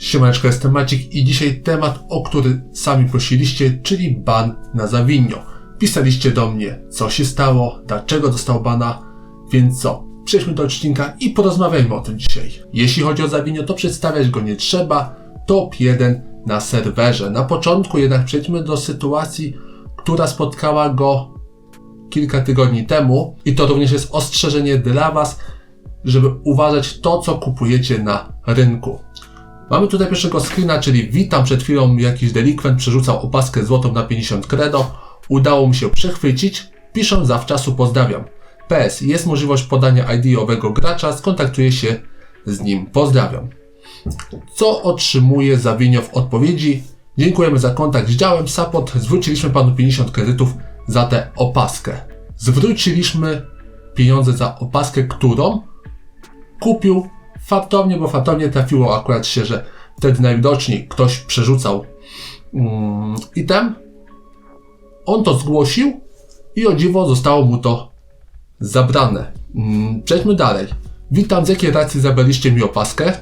Siemaneczko, jestem Maciek i dzisiaj temat, o który sami prosiliście, czyli ban na Zawinio. Pisaliście do mnie, co się stało, dlaczego dostał bana, więc co? Przejdźmy do odcinka i porozmawiajmy o tym dzisiaj. Jeśli chodzi o Zawinio, to przedstawiać go nie trzeba. Top 1 na serwerze. Na początku jednak przejdźmy do sytuacji, która spotkała go kilka tygodni temu i to również jest ostrzeżenie dla Was, żeby uważać to, co kupujecie na rynku. Mamy tutaj pierwszego screena, czyli witam, przed chwilą jakiś delikwent przerzucał opaskę złotą na 50 credo. Udało mi się przychwycić. Piszę zawczasu pozdrawiam. PS, jest możliwość podania ID owego gracza, skontaktuję się z nim. Pozdrawiam. Co otrzymuje Zawinio w odpowiedzi? Dziękujemy za kontakt z działem support. Zwróciliśmy panu 50 kredytów za tę opaskę. Zwróciliśmy pieniądze za opaskę, którą kupił fartownie, bo fartownie trafiło akurat się, że wtedy najwidoczniej ktoś przerzucał um, item. On to zgłosił i o dziwo zostało mu to zabrane. Um, przejdźmy dalej. Witam, z jakiej racji zabraliście mi opaskę?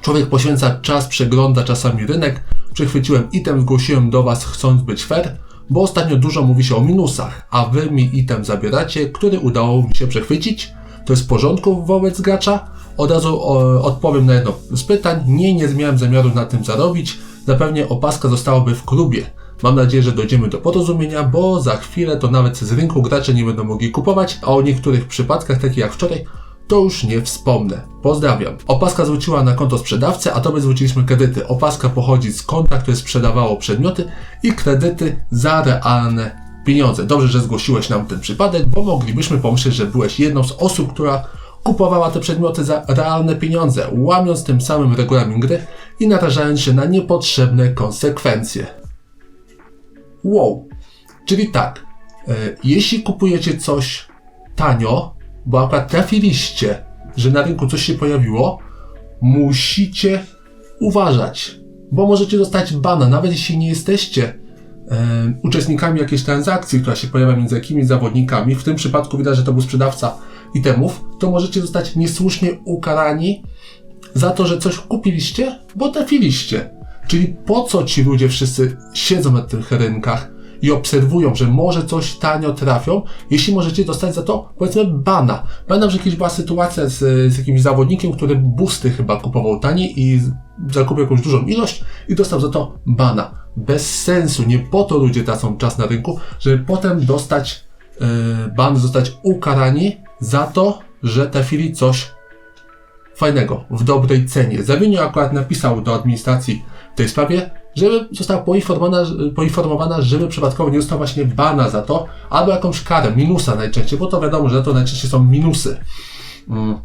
Człowiek poświęca czas, przegląda czasami rynek. Przechwyciłem item, zgłosiłem do Was chcąc być fair, bo ostatnio dużo mówi się o minusach, a Wy mi item zabieracie, który udało mi się przechwycić. To jest w porządku wobec gracza? Od razu o, odpowiem na jedno z pytań. Nie, nie miałem zamiaru na tym zarobić. Zapewne opaska zostałaby w klubie. Mam nadzieję, że dojdziemy do porozumienia, bo za chwilę to nawet z rynku gracze nie będą mogli kupować, a o niektórych przypadkach, takich jak wczoraj, to już nie wspomnę. Pozdrawiam. Opaska zwróciła na konto sprzedawcę, a tobie zwróciliśmy kredyty. Opaska pochodzi z konta, które sprzedawało przedmioty i kredyty za realne pieniądze. Dobrze, że zgłosiłeś nam ten przypadek, bo moglibyśmy pomyśleć, że byłeś jedną z osób, która kupowała te przedmioty za realne pieniądze, łamiąc tym samym regulamin gry i narażając się na niepotrzebne konsekwencje. Wow. Czyli tak, e, jeśli kupujecie coś tanio, bo akurat trafiliście, że na rynku coś się pojawiło, musicie uważać, bo możecie dostać bana, nawet jeśli nie jesteście e, uczestnikami jakiejś transakcji, która się pojawia między jakimiś zawodnikami. W tym przypadku widać, że to był sprzedawca itemów, to możecie zostać niesłusznie ukarani za to, że coś kupiliście, bo trafiliście. Czyli po co ci ludzie wszyscy siedzą na tych rynkach i obserwują, że może coś tanio trafią, jeśli możecie dostać za to, powiedzmy, bana. Pamiętam, że kiedyś była sytuacja z, z jakimś zawodnikiem, który busty chyba kupował taniej i zakupił jakąś dużą ilość i dostał za to bana. Bez sensu, nie po to ludzie tracą czas na rynku, żeby potem dostać yy, ban, zostać ukarani za to, że trafili coś fajnego, w dobrej cenie. Zawinio akurat napisał do administracji w tej sprawie, żeby została poinformowana, poinformowana, żeby przypadkowo nie dostała właśnie bana za to, albo jakąś karę, minusa najczęściej, bo to wiadomo, że to najczęściej są minusy. Mm.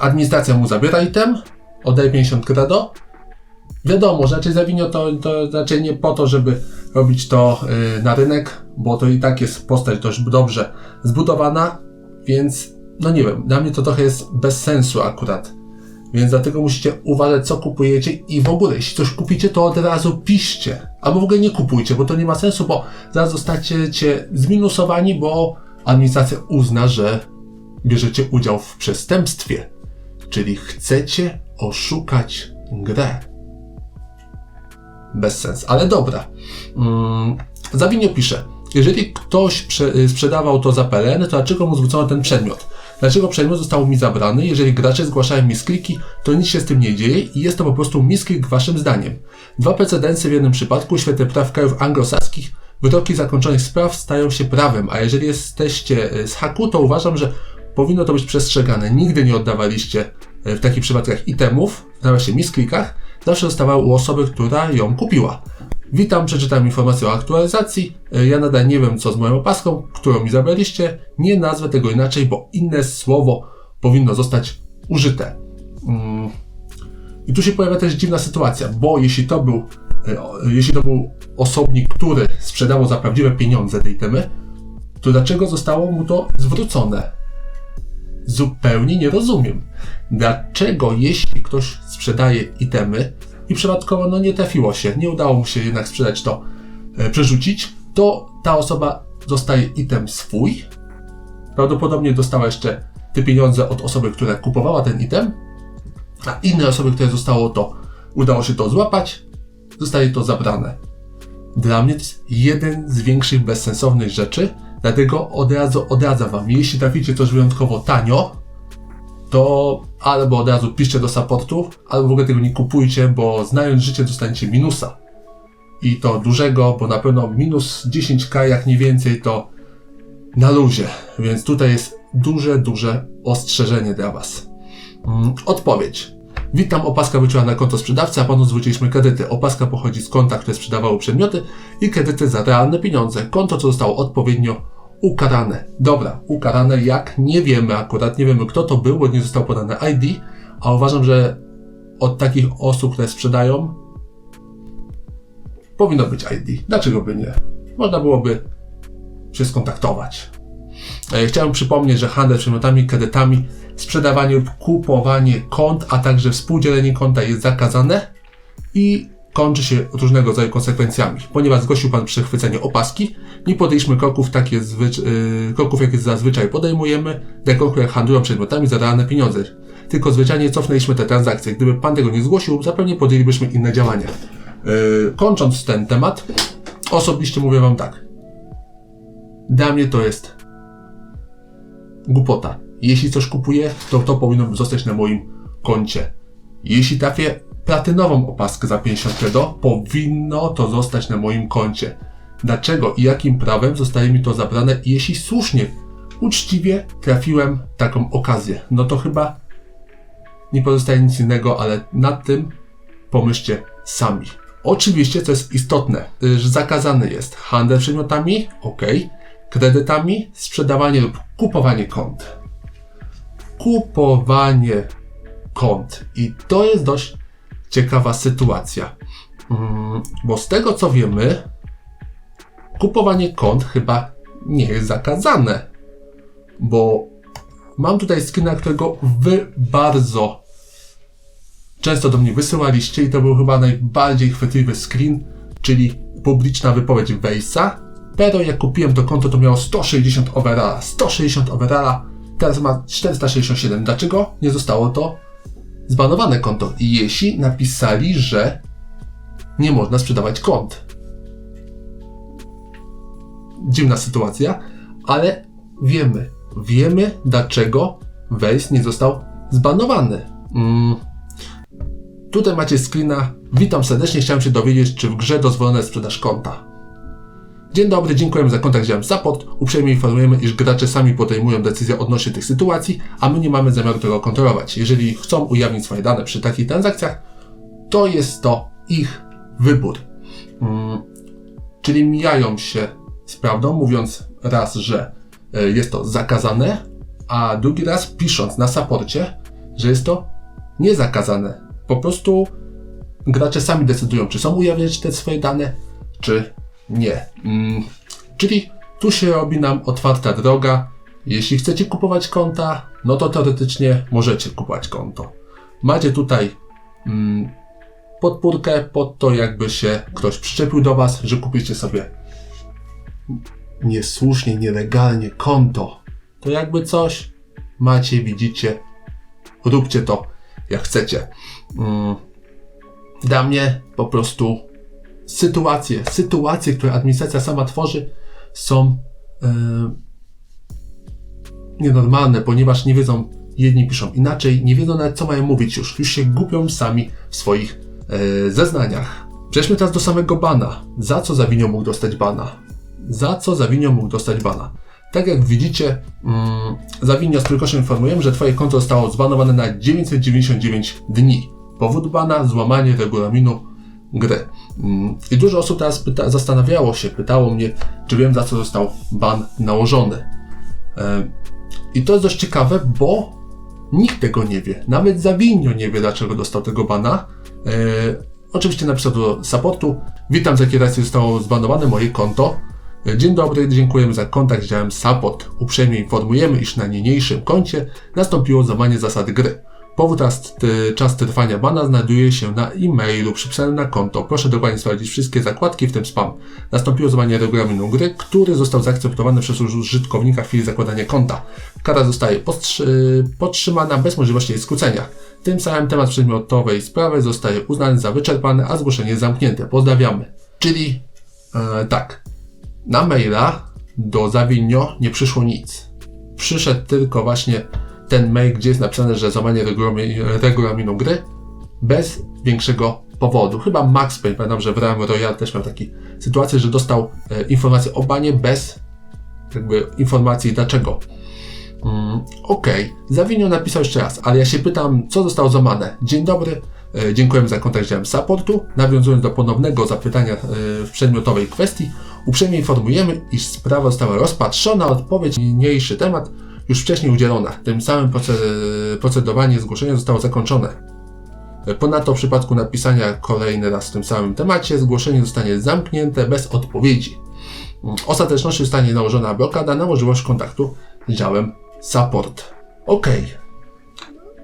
Administracja mu zabiera item, oddaje 50 credo. Wiadomo, że raczej Zawinio to, to raczej nie po to, żeby robić to yy, na rynek, bo to i tak jest postać dość dobrze zbudowana, więc no nie wiem, dla mnie to trochę jest bez sensu akurat. Więc dlatego musicie uważać, co kupujecie i w ogóle, jeśli coś kupicie, to od razu piszcie. Albo w ogóle nie kupujcie, bo to nie ma sensu, bo zaraz zostacie zminusowani, bo administracja uzna, że bierzecie udział w przestępstwie. Czyli chcecie oszukać grę. Bez sensu, ale dobra. Hmm, Zawinio pisze, jeżeli ktoś sprzedawał to za PLN, to dlaczego mu zwrócono ten przedmiot? Dlaczego przedmiot został mi zabrany? Jeżeli gracze zgłaszają miskliki, to nic się z tym nie dzieje i jest to po prostu misklik waszym zdaniem. Dwa precedensy w jednym przypadku, świetne praw krajów anglosaskich, wyroki zakończonych spraw stają się prawem, a jeżeli jesteście e, z haku, to uważam, że powinno to być przestrzegane. Nigdy nie oddawaliście e, w takich przypadkach itemów, na właśnie misklikach, zawsze zostawały u osoby, która ją kupiła. Witam, przeczytam informację o aktualizacji. E, ja nadal nie wiem, co z moją opaską, którą mi zabraliście. Nie nazwę tego inaczej, bo inne słowo powinno zostać użyte. Mm. I tu się pojawia też dziwna sytuacja, bo jeśli to był, e, jeśli to był osobnik, który sprzedawał za prawdziwe pieniądze te itemy, to dlaczego zostało mu to zwrócone? Zupełnie nie rozumiem. Dlaczego, jeśli ktoś sprzedaje itemy, i przypadkowo no nie trafiło się, nie udało mu się jednak sprzedać to, e, przerzucić, to ta osoba dostaje item swój. Prawdopodobnie dostała jeszcze te pieniądze od osoby, która kupowała ten item, a inne osoby, które zostało to udało się to złapać, zostaje to zabrane. Dla mnie to jest jeden z większych bezsensownych rzeczy, dlatego od razu odradzam Wam, jeśli traficie coś wyjątkowo tanio, to albo od razu piszcie do supportu, albo w ogóle tego nie kupujcie, bo znając życie dostaniecie minusa. I to dużego, bo na pewno minus 10k jak nie więcej to na luzie. Więc tutaj jest duże, duże ostrzeżenie dla Was. Mm, Odpowiedź. Witam, opaska wróciła na konto sprzedawcy, a panu zwróciliśmy kredyty. Opaska pochodzi z konta, które sprzedawało przedmioty i kredyty za realne pieniądze. Konto, co zostało odpowiednio ukarane. Dobra, ukarane jak? Nie wiemy akurat, nie wiemy kto to był, bo nie zostało podane ID, a uważam, że od takich osób, które sprzedają, powinno być ID. Dlaczego by nie? Można byłoby się skontaktować. E, Chciałem przypomnieć, że handel przedmiotami, kredytami, sprzedawanie lub kupowanie kont, a także współdzielenie konta jest zakazane i kończy się różnego rodzaju konsekwencjami. Ponieważ zgłosił Pan przechwycenie opaski, nie podjęliśmy kroków, takie zwycz- yy, kroków, jakie zazwyczaj podejmujemy dla kroków, które handlują przedmiotami za realne pieniądze. Tylko zwyczajnie cofnęliśmy te transakcje. Gdyby Pan tego nie zgłosił, zapewne podjęlibyśmy inne działania. Yy, kończąc ten temat, osobiście mówię Wam tak. Dla mnie to jest głupota. Jeśli coś kupuję, to to powinno zostać na moim koncie. Jeśli trafię platynową opaskę za 50 kredo, powinno to zostać na moim koncie. Dlaczego i jakim prawem zostaje mi to zabrane, jeśli słusznie, uczciwie trafiłem taką okazję? No to chyba nie pozostaje nic innego, ale nad tym pomyślcie sami. Oczywiście, co jest istotne, że zakazany jest handel przedmiotami, ok, kredytami, sprzedawanie lub kupowanie kont. Kupowanie kont. I to jest dość ciekawa sytuacja. Mm, bo z tego co wiemy, kupowanie kont chyba nie jest zakazane. Bo mam tutaj screena, którego wy bardzo często do mnie wysyłaliście i to był chyba najbardziej chwytliwy screen, czyli publiczna wypowiedź Wejsa. Pero jak kupiłem to konto, to miało 160 overalla. 160 overalla, teraz ma 467. Dlaczego nie zostało to zbanowane konto? Jeśli napisali, że nie można sprzedawać kont. Dziwna sytuacja, ale wiemy, wiemy dlaczego Wejs nie został zbanowany. Mm. Tutaj macie screena. Witam serdecznie, chciałem się dowiedzieć, czy w grze dozwolona jest sprzedaż konta. Dzień dobry, dziękujemy za kontakt z działem support. Uprzejmie informujemy, iż gracze sami podejmują decyzje odnośnie tych sytuacji, a my nie mamy zamiaru tego kontrolować. Jeżeli chcą ujawnić swoje dane przy takich transakcjach, to jest to ich wybór. Mm, czyli mijają się z prawdą, mówiąc raz, że e, jest to zakazane, a drugi raz pisząc na saporcie, że jest to niezakazane. Po prostu gracze sami decydują, czy są ujawniać te swoje dane, czy nie. Mm, czyli tu się robi nam otwarta droga. Jeśli chcecie kupować konta, no to teoretycznie możecie kupować konto. Macie tutaj mm, podpórkę pod to, jakby się ktoś przyczepił do Was, że kupicie sobie niesłusznie, nielegalnie konto. To jakby coś macie, widzicie, róbcie to jak chcecie. Mm, dla mnie po prostu sytuacje, sytuacje, które administracja sama tworzy, są yy, nienormalne, ponieważ nie wiedzą, jedni piszą inaczej, nie wiedzą nawet co mają mówić już, już się gubią sami w swoich yy, zeznaniach. Przejdźmy teraz do samego bana. Za co Zawinio mógł dostać bana? Za co Zawinio mógł dostać bana? Tak jak widzicie, mm, Zawinio z tylko informujemy, że Twoje konto zostało zbanowane na 999 dni. Powód bana, złamanie regulaminu gry. Mm, I dużo osób teraz pyta, zastanawiało się, pytało mnie, czy wiem za co został ban nałożony. E, I to jest dość ciekawe, bo nikt tego nie wie. Nawet Zawinio nie wie, dlaczego dostał tego bana. E, oczywiście napisał do supportu. Witam, z jakiej racji zostało zbanowane moje konto. E, Dzień dobry, dziękujemy za kontakt z działem support. Uprzejmie informujemy, iż na niniejszym koncie nastąpiło złamanie zasad gry. Powód czas trwania bana znajduje się na e-mailu przypisanym na konto. Proszę dokładnie sprawdzić wszystkie zakładki, w tym spam. Nastąpiło złamanie regulaminu gry, który został zaakceptowany przez użytkownika w chwili zakładania konta. Kara zostaje podtrzymana bez możliwości jej skrócenia. Tym samym temat przedmiotowej sprawy zostaje uznany za wyczerpany, a zgłoszenie zamknięte. Pozdrawiamy. Czyli e, tak, na maila do Zawinio nie przyszło nic. Przyszedł tylko właśnie ten mail, gdzie jest napisane, że złamanie regulaminu, gry bez większego powodu. Chyba Max Payne, pamiętam, że w Realm Royale też miał taką sytuację, że dostał e, informację o banie bez jakby informacji dlaczego. Mm, Okej, okay. Zawinio napisał jeszcze raz, ale ja się pytam, co zostało złamane. Dzień dobry, e, dziękujemy za kontakt z działem supportu. Nawiązując do ponownego zapytania e, w przedmiotowej kwestii, uprzejmie informujemy, iż sprawa została rozpatrzona, odpowiedź niniejszy temat już wcześniej udzielona. Tym samym proce- procedowanie zgłoszenia zostało zakończone. Ponadto w przypadku napisania kolejny raz w tym samym temacie, zgłoszenie zostanie zamknięte bez odpowiedzi. W ostateczności zostanie nałożona blokada na możliwość kontaktu z działem support. Ok.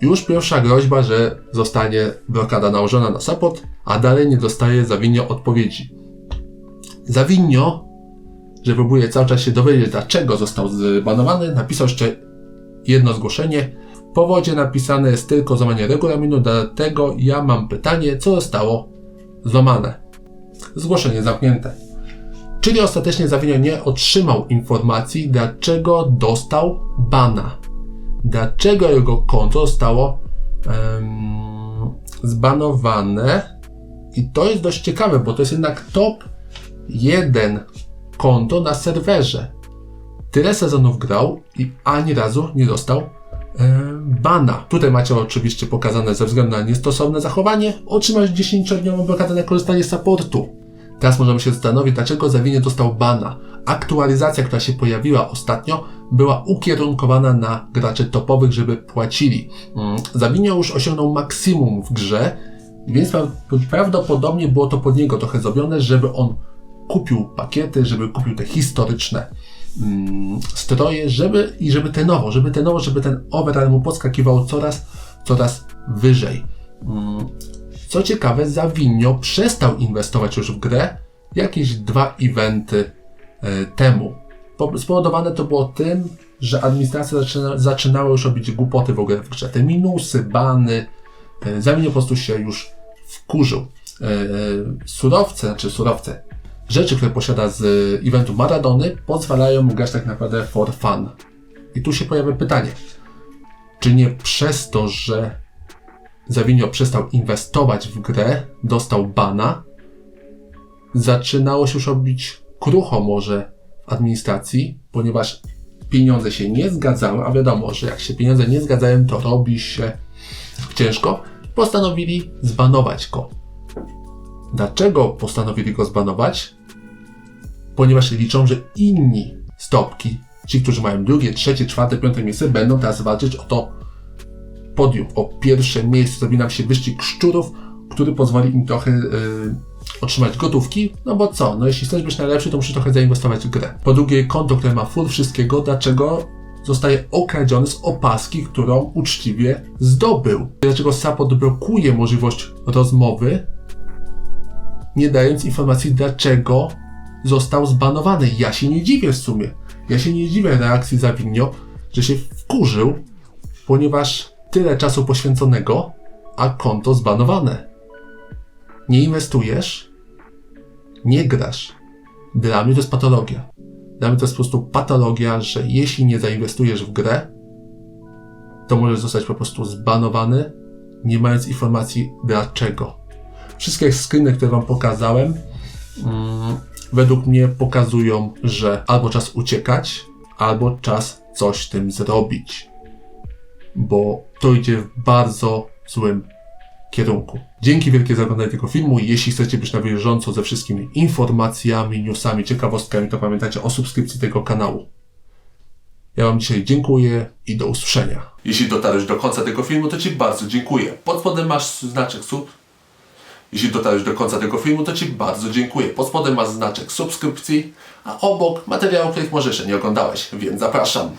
Już pierwsza groźba, że zostanie blokada nałożona na support, a dalej nie dostaje Zawinio odpowiedzi. Zawinio, że próbuje cały czas się dowiedzieć, dlaczego został zbanowany, napisał jeszcze jedno zgłoszenie. W powodzie napisane jest tylko złamanie regulaminu, dlatego ja mam pytanie, co zostało złamane. Zgłoszenie zamknięte. Czyli ostatecznie Zawinio nie otrzymał informacji, dlaczego dostał bana. Dlaczego jego konto zostało em, zbanowane. I to jest dość ciekawe, bo to jest jednak top 1 konto na serwerze. Tyle sezonów grał i ani razu nie dostał em, bana. Tutaj macie oczywiście pokazane ze względu na niestosowne zachowanie, otrzymać 10-dniową blokadę na korzystanie z supportu. Teraz możemy się zastanowić, dlaczego Zawinie dostał bana. Aktualizacja, która się pojawiła ostatnio, była ukierunkowana na graczy topowych, żeby płacili. Mm, Zawinio już osiągnął maksimum w grze, więc pra- prawdopodobnie było to pod niego trochę zrobione, żeby on kupił pakiety, żeby kupił te historyczne mm, stroje, żeby i żeby trenował, żeby trenował, żeby ten overall mu podskakiwał coraz, coraz wyżej. Mm, co ciekawe, Zawinio przestał inwestować już w grę jakieś dwa eventy e, temu. Po- Spowodowane to było tym, że administracja zaczyna, zaczynała już robić głupoty w ogóle w grze. Te minusy, bany. e, Zawinio po prostu się już wkurzył. E, Surowce, znaczy surowce, rzeczy, które posiada z eventu Maradony, pozwalają mu grać tak naprawdę for fun. I tu się pojawia pytanie, czy nie przez to, że Zawinio przestał inwestować w grę, dostał bana, zaczynało się już robić krucho może administracji, ponieważ pieniądze się nie zgadzały, a wiadomo, że jak się pieniądze nie zgadzają, to robi się ciężko. Postanowili zbanować go. Dlaczego postanowili go zbanować? Ponieważ liczą, że inni stopki, ci, którzy mają drugie, trzecie, czwarte, piąte miejsce, będą teraz walczyć o to podium, o pierwsze miejsce. Zrobi nam się wyścig szczurów, który pozwoli im trochę yy, otrzymać gotówki. No bo co? No jeśli chcesz być najlepszy, to musisz trochę zainwestować w grę. Po drugie, konto, które ma full wszystkiego, dlaczego zostaje okradziony z opaski, którą uczciwie zdobył? Dlaczego support blokuje możliwość rozmowy, nie dając informacji, dlaczego został zbanowany? Ja się nie dziwię w sumie. Ja się nie dziwię reakcji Zawinio, że się wkurzył, ponieważ tyle czasu poświęconego, a konto zbanowane. Nie inwestujesz, nie grasz. Dla mnie to jest patologia. Dla mnie to jest po prostu patologia, że jeśli nie zainwestujesz w grę, to możesz zostać po prostu zbanowany, nie mając informacji dlaczego. Wszystkie screeny, które Wam pokazałem, mm, według mnie pokazują, że albo czas uciekać, albo czas coś tym zrobić bo to idzie w bardzo złym kierunku. Dzięki wielkie za oglądanie tego filmu. Jeśli chcecie być na bieżąco ze wszystkimi informacjami, newsami, ciekawostkami, to pamiętajcie o subskrypcji tego kanału. Ja Wam dzisiaj dziękuję i do usłyszenia. Jeśli dotarłeś do końca tego filmu, to Ci bardzo dziękuję. Pod spodem masz znaczek sub. Jeśli dotarłeś do końca tego filmu, to Ci bardzo dziękuję. Pod spodem masz znaczek subskrypcji, a obok materiału, których może jeszcze nie oglądałeś, więc zapraszam.